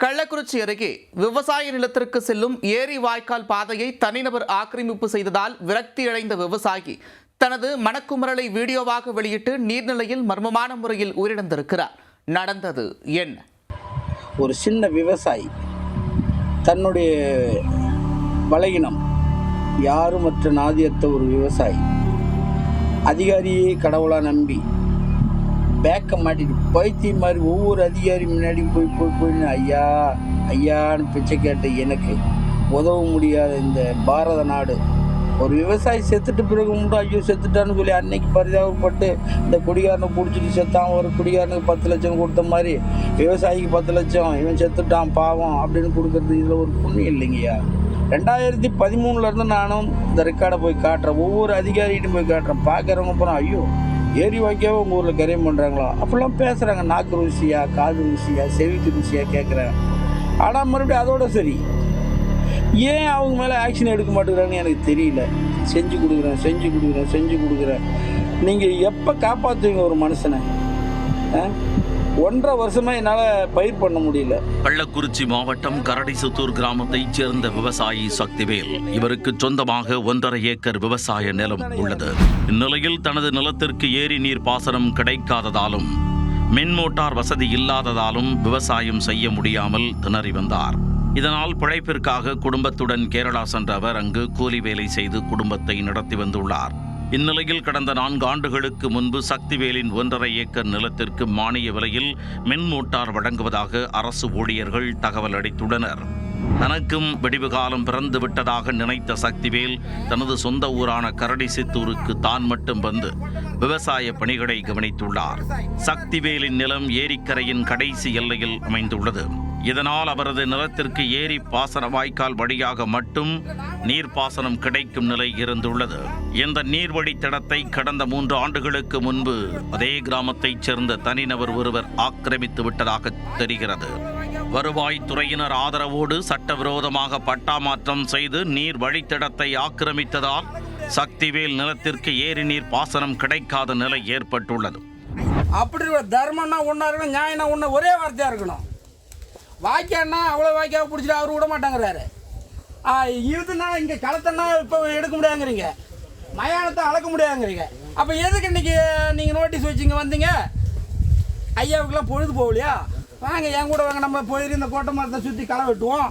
கள்ளக்குறிச்சி அருகே விவசாய நிலத்திற்கு செல்லும் ஏரி வாய்க்கால் பாதையை தனிநபர் ஆக்கிரமிப்பு செய்ததால் விரக்தியடைந்த விவசாயி தனது மனக்குமரலை வீடியோவாக வெளியிட்டு நீர்நிலையில் மர்மமான முறையில் உயிரிழந்திருக்கிறார். நடந்தது என்ன? ஒரு சின்ன விவசாயி தன்னுடைய பலகினம் யாரும் மற்ற நாதியத்த ஒரு விவசாயி அதிகாரியே கடவுளாக நம்பி பேக்கை மாட்டிட்டு பைத்தியம் மாதிரி ஒவ்வொரு அதிகாரி முன்னாடி போய் போய் போயின்னு ஐயா ஐயான்னு பிச்சை கேட்ட எனக்கு உதவ முடியாத இந்த பாரத நாடு. ஒரு விவசாயி செத்துட்டு பிறகு மட்டும் ஐயோ செத்துட்டான்னு சொல்லி அன்னைக்கு பரிதாபப்பட்டு இந்த குடிகாரனை பிடிச்சிட்டு செத்தான். ஒரு குடிகாரனுக்கு பத்து லட்சம் கொடுத்த மாதிரி விவசாயிக்கு பத்து லட்சம். இவன் செத்துட்டான் பாவம் அப்படின்னு கொடுக்கறது இதில் ஒரு புண்ணியம் இல்லைங்கய்யா. ரெண்டாயிரத்தி பதிமூணுலேருந்து நானும் இந்த ரெக்கார்டை போய் காட்டுறேன். ஒவ்வொரு அதிகாரிகிட்டும் போய் காட்டுறேன். பார்க்குறவங்க அப்புறம் ஐயோ ஏரி வாய்க்காவே உங்கள் ஊரில் கரையம் பண்ணுறாங்களா அப்படிலாம் பேசுகிறாங்க நாக்கு ருசியா காது ருசியா செவிக்கு ருசியா கேட்குறேன் ஆனால் மறுபடியும் அதோட சரி. ஏன் அவங்க மேலே ஆக்ஷன் எடுக்க மாட்டேங்கிறாங்கன்னு எனக்கு தெரியல. செஞ்சு கொடுக்குறேன் செஞ்சு கொடுக்குறேன் செஞ்சு கொடுக்குறேன். நீங்கள் எப்போ காப்பாற்றுவீங்க ஒரு மனுஷனை? ஆ? ஒன்றரை வருஷமா என்னால் பயிர் பண்ண முடியல. கள்ளக்குறிச்சி மாவட்டம் கரடிசுத்தூர் கிராமத்தைச் சேர்ந்த விவசாயி சக்திவேல் இவருக்கு சொந்தமாக ஒன்றரை ஏக்கர் விவசாய நிலம் உள்ளது. இந்நிலையில் தனது நிலத்திற்கு ஏரி நீர் பாசனம் கிடைக்காததாலும் மின் மோட்டார் வசதி இல்லாததாலும் விவசாயம் செய்ய முடியாமல் திணறி வந்தார். இதனால் பிழைப்பிற்காக குடும்பத்துடன் கேரளா சென்ற அவர் அங்கு கூலி வேலை செய்து குடும்பத்தை நடத்தி வந்துள்ளார். இந்நிலையில் கடந்த நான்கு ஆண்டுகளுக்கு முன்பு சக்திவேலின் ஒன்றரை ஏக்கர் நிலத்திற்கு மானிய விலையில் மின் மோட்டார் வழங்குவதாக அரசு ஊழியர்கள் தகவல் அளித்துள்ளனர். தனக்கும் வெடிவு காலம் பிறந்து விட்டதாக நினைத்த சக்திவேல் தனது சொந்த ஊரான கரடிசித்தூருக்கு தான் மட்டும் வந்து விவசாய பணிகளை கவனித்துள்ளார். சக்திவேலின் நிலம் ஏரிக்கரையின் கடைசி எல்லையில் அமைந்துள்ளது. இதனால் அவரது நிலத்திற்கு ஏரி பாசன வாய்க்கால் வழியாக மட்டும் நீர்ப்பாசனம் கிடைக்கும் நிலை இருந்துள்ளது. இந்த நீர்வழித்தடத்தை கடந்த மூன்று ஆண்டுகளுக்கு முன்பு அதே கிராமத்தைச் சேர்ந்த தனிநபர் ஒருவர் ஆக்கிரமித்து விட்டதாக தெரிகிறது. வருவாய்த்துறையினர் ஆதரவோடு சட்டவிரோதமாக பட்டா மாற்றம் செய்து நீர் வழித்தடத்தை ஆக்கிரமித்ததால் சக்திவேல் நிலத்திற்கு ஏரி நீர் பாசனம் கிடைக்காத நிலை ஏற்பட்டுள்ளது. அப்படி தர்மம்னா ஒன்றா இருக்கணும் நியாயம்னா ஒன்று ஒரே வார்த்தையாக இருக்கணும். வாக்கியன்னா அவ்வளோ வாய்க்காக பிடிச்சிட்டு அவர் விட மாட்டாங்கிறாரு. ஆ, இதுனா இங்கே களத்தன்னா இப்போ எடுக்க முடியாதுங்கிறீங்க. மயானத்தை அளக்க முடியாதுங்கிறீங்க. அப்போ எதுக்கு இன்னைக்கு நீங்கள் நோட்டீஸ் வச்சுங்க வந்தீங்க? ஐயாவுக்கெல்லாம் பொழுது போகலையா? வாங்க என் கூட வாங்க நம்ம போயிரு இந்த கோட்டை மரத்தை சுற்றி களை வெட்டுவோம்.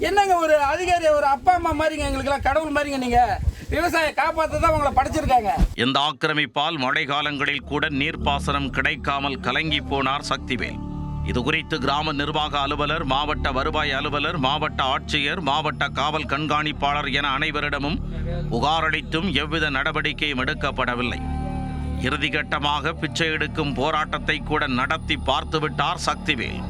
என்னங்க ஒரு அதிகாரி ஒரு அப்பா அம்மா மாதிரிங்க எங்களுக்கெல்லாம் கடவுள் மாதிரிங்க நீங்கள் விவசாய காப்பாற்ற தான் உங்களை படைச்சிருக்காங்க. இந்த ஆக்கிரமிப்பால் மழை காலங்களில் கூட நீர்ப்பாசனம் கிடைக்காமல் கலங்கி போனார் சக்திவேல். இது குறித்து கிராம நிர்வாக அலுவலர் மாவட்ட வருவாய் அலுவலர் மாவட்ட ஆட்சியர் மாவட்ட காவல் கண்காணிப்பாளர் என அனைவரிடமும் புகாரளித்தும் எவ்வித நடவடிக்கையும் எடுக்கப்படவில்லை. இறுதிக்கட்டமாக பிச்சை எடுக்கும் போராட்டத்தை கூட நடத்தி பார்த்துவிட்டார் சக்திவேல்.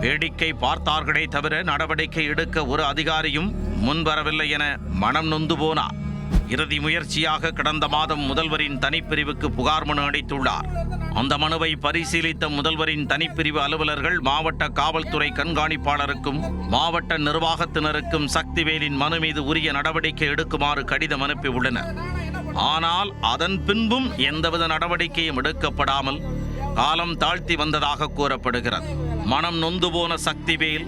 வேடிக்கை பார்த்தார்களே தவிர நடவடிக்கை எடுக்க ஒரு அதிகாரியும் முன்வரவில்லை என மனம் நொந்து போனார். இறுதி முயற்சியாக கடந்த மாதம் முதல்வரின் தனிப்பிரிவுக்கு புகார் மனு அளித்துள்ளார். அந்த மனுவை பரிசீலித்த முதல்வரின் தனிப்பிரிவு அலுவலர்கள் மாவட்ட காவல்துறை கண்காணிப்பாளருக்கும் மாவட்ட நிர்வாகத்தினருக்கும் சக்திவேலின் மனு மீது உரிய நடவடிக்கை எடுக்குமாறு கடிதம் அனுப்பியுள்ளனர். ஆனால் அதன் பின்பும் எந்தவித நடவடிக்கையும் எடுக்கப்படாமல் காலம் தாழ்த்தி வந்ததாக கூறப்படுகிறது. மனம் நொந்து போன சக்திவேல்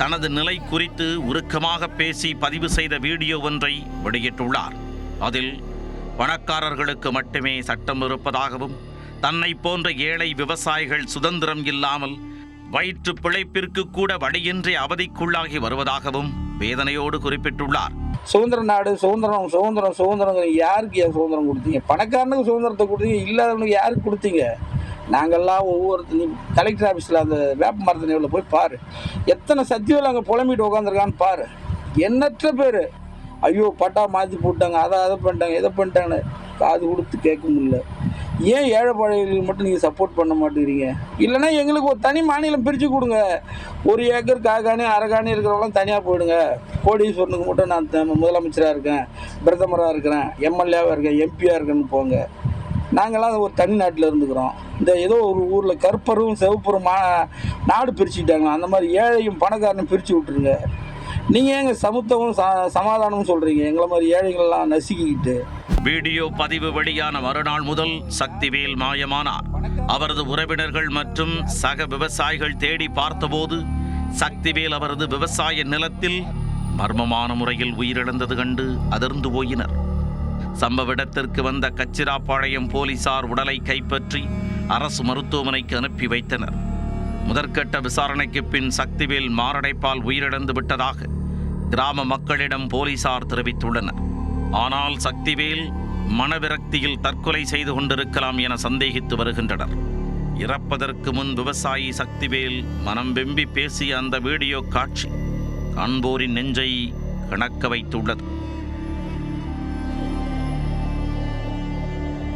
தனது நிலை குறித்து உருக்கமாக பேசி பதிவு செய்த வீடியோ ஒன்றை வெளியிட்டுள்ளார். அதில் பணக்காரர்களுக்கு மட்டுமே சட்டம் இருப்பதாகவும் தன்னை போன்ற ஏழை விவசாயிகள் சுதந்திரம் இல்லாமல் வயிற்று பிழைப்பிற்கு கூட வழியின்றி அவதிக்குள்ளாகி வருவதாகவும் வேதனையோடு குறிப்பிட்டுள்ளார். சுதந்திர நாடு சுதந்திரம் சுதந்திரம் சுதந்திரம் யாருக்கு ஏன் சுதந்திரம் கொடுத்தீங்க? பணக்காரனுக்கு சுதந்திரத்தை கொடுத்தீங்க இல்லாதவனுக்கு யாருக்கு கொடுத்தீங்க? நாங்கள்லாம் ஒவ்வொருத்தர் கலெக்டர் ஆஃபீஸில் அந்த வேப்ப மரத்தினில் போய் பாரு எத்தனை சத்தியம் அங்கே புலம்பிட்டு உட்காந்துருக்கான்னு பாரு. எண்ணற்ற பேர். ஐயோ பட்டா மாற்றி போட்டாங்க அதை அதை பண்ணிட்டாங்க இதை பண்ணிட்டாங்கன்னு காது கொடுத்து கேட்க முடியல. ஏன் ஏழை மட்டும் நீங்கள் சப்போர்ட் பண்ண மாட்டேங்கிறீங்க? இல்லைன்னா எங்களுக்கு ஒரு தனி மாநிலம் பிரித்து கொடுங்க. ஒரு ஏக்கர் காகானி அரகாணி இருக்கிறவங்களாம் தனியாக போயிடுங்க. கோடீஸ்வரனுக்கு மட்டும் நான் த- முதலமைச்சராக இருக்கேன் பிரதமராக இருக்கிறேன் எம்எல்ஏவாக இருக்கேன் எம்பியாக இருக்கேன்னு போங்க. நாங்களாம் ஒரு தனி நாட்டில் இருந்துக்கிறோம். இந்த ஏதோ ஒரு ஊரில் கற்பரும் செவப்பரும் மா நாடு பிரிச்சுக்கிட்டாங்க அந்த மாதிரி ஏழையும் பணக்காரனும் பிரித்து விட்ருங்க நீங்கள் ஏங்க சமத்துவம் ச சமாதானமும் சொல்கிறீங்க எங்களை மாதிரி ஏழைகள்லாம் நசுக்கிக்கிட்டு. வீடியோ பதிவு வெளியான மறுநாள் முதல் சக்திவேல் மாயமானார். அவரது உறவினர்கள் மற்றும் சக விவசாயிகள் தேடி பார்த்தபோது சக்திவேல் அவரது விவசாய நிலத்தில் மர்மமான முறையில் உயிரிழந்தது கண்டு அதிர்ந்து போயினர். சம்பவ இடத்திற்கு வந்த கச்சிராப்பாளையம் போலீசார் உடலை கைப்பற்றி அரசு மருத்துவமனைக்கு அனுப்பி வைத்தனர். முதற்கட்ட விசாரணைக்கு பின் சக்திவேல் மாரடைப்பால் உயிரிழந்து விட்டதாக கிராம மக்களிடம் போலீசார் தெரிவித்துள்ளனர். ஆனால் சக்திவேல் மனவிரக்தியில் தற்கொலை செய்து கொண்டிருக்கலாம் என சந்தேகித்து வருகின்றனர். இறப்பதற்கு முன் விவசாயி சக்திவேல் மனம் வெம்பி பேசிய அந்த வீடியோ காட்சி காண்போரின் நெஞ்சை கணக்க வைத்துள்ளது.